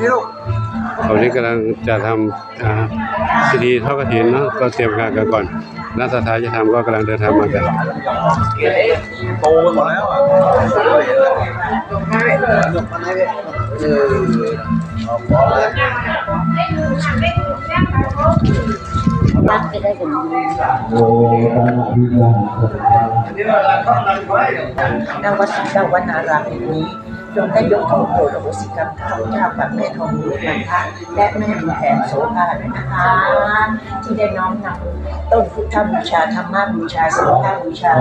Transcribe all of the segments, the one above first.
นี่ลูกตอนนี้กำลังจะทำอ่าพิธีทอดกฐินเนาะก็เตรียมการกันก่อนนักสถาจะทำก็กำลังเดินทางมากันโตกันหมดแล้วอะเออรักได้กันดีณวัดเจ้าวนารามแห่งนี้จงได้ยกโทษโปรดอโหสิกรรมข้าพเจ้ากับแม่ทองดีมันทะและแม่บุญแผนโสภาด้วยนะคะที่ได้น้อมนำต้นพุทธบูชาธรรมบูชาสังฆบูชา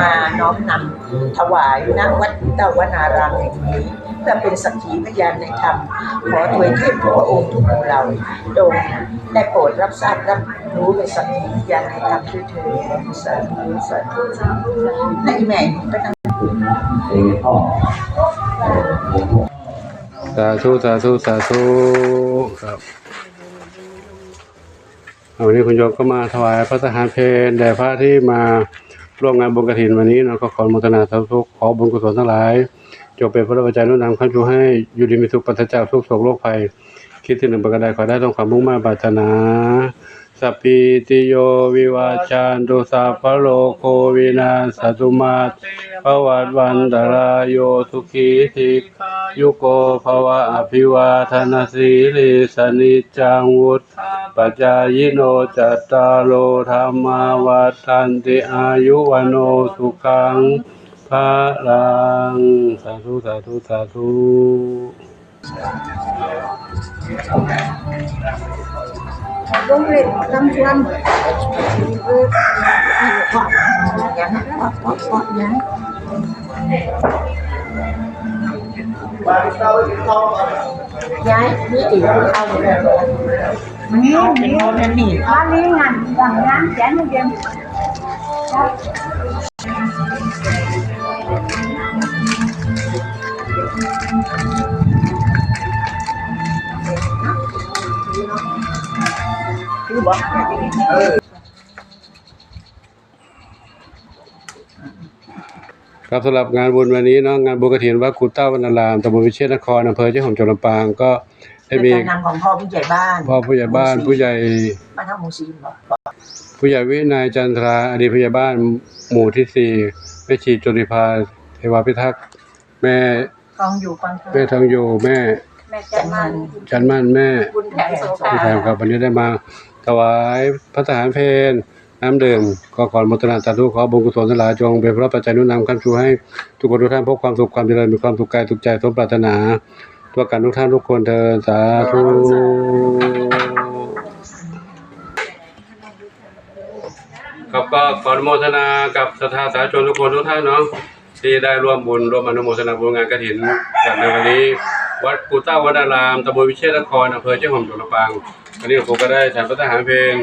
มาน้อมนำถวายณวัดเจ้าวนารามแห่งนี้เพื่อเป็นสักขีพยานในธรรม ขอถวยเทพพระองค์ทุกหมู่เหล่าโดยได้โปรดรับทราบรับรู้เป็นสักขีพยานในธรรมด้วยเถิดสาธุสาธุสาธุและอีแม่ก็ทำสาธุสาธุสาธุครับวันนี้คุณโยมก็มาถวายพระทหารเพลแด่พระที่มาร่วมงานบุญกฐินวันนี้เนาะก็ขออนุโมทนาสาธุขอบุญกุศลทั้งหลายจงเป็นพระปัจจัยโน้นนำขั้นชูให้อยู่ดีมีสุขปราศจากทุกโศกโรคภัย คิดถึงหนึ่งประการใดขอได้ต้องความมุ่งมั่นปรารถนา สัพพิติโยวิวาจันตุสัพพโลโควินาสตุมาตภวัตวันตรายโยสุขีติยุโกภวะอภิวาทนาสีลิสนิจังวุฒปัจจายโนจัตตาโลธรรมาวัฏันติอายุวันโนสุขังพระลังสาธุสาธุสาธุ ต้องเรียนลำชวนเออขออย่างนั้นขอข ครับสำหรับงานบุญวันนี้เนาะงานบุญกฐินวัดกุฎเต้าวนารามตำบลวิเชษนครอำเภอเจ้าของจังหวัดลำปางก็ได้เป็นมีการนำของพ่อผู้ใหญ่บ้านพ่อผู้ใหญ่บ้านผู้ใหญ่บ้านท่าหมูซีนบอกผู้ใหญ่วินัยจันทราอดีตผู้ใหญ่บ้านหมู่ที่สี่แม่ชีจุลิภาเทวาพิทักษ์แม่กองอยู่ฟังแม่ทองอยู่แม่แม่จัจะนมัมันนจันมั่นแม่บุญแผนโสภาที่แทนครับวันนี้ได้มาถวายพระทหารเพลน้ำดื่มก็ขออนุโมทนาสาธุขอบุญกุศลทั้งหลายจงเป็นพระปัจจัยหนุนนำขั้นชูให้ทุกคนทุกท่านพบความสุขความเจริญมีความสุขกายสุขใจสมปรารถนาทั่วกันทุกท่านทุกคนเทินสาธุครับก็ขออนุโมทนากับศรัทธาสาธุชนทุกคนทุกท่านเนาะที่ได้ร่วมบุญร่วมอนุโมทนาบุญงานกฐินกันในวันนี้ วัดกูเต้าวัดอารามตำบลวิเชษนครอำเภอเจ้าหอมจังหวัดลำปางวันนี้ผมก็ได้ฉันพระทหารเพลง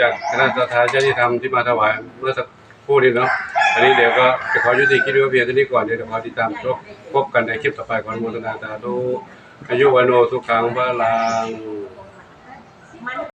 จากคณะสัทธาเจ้าที่ทำที่มาถวายเมื่อสักครู่นี้เนาะอันนี้เดี๋ยวก็จะขอยุติคลิปวิดีโอเพียงเท่านี้ก่อนเดี๋ยวเราติดตามพบกันในคลิปต่อไปขออนโมทนาตาธุอายุวันโนสุขังพระลัง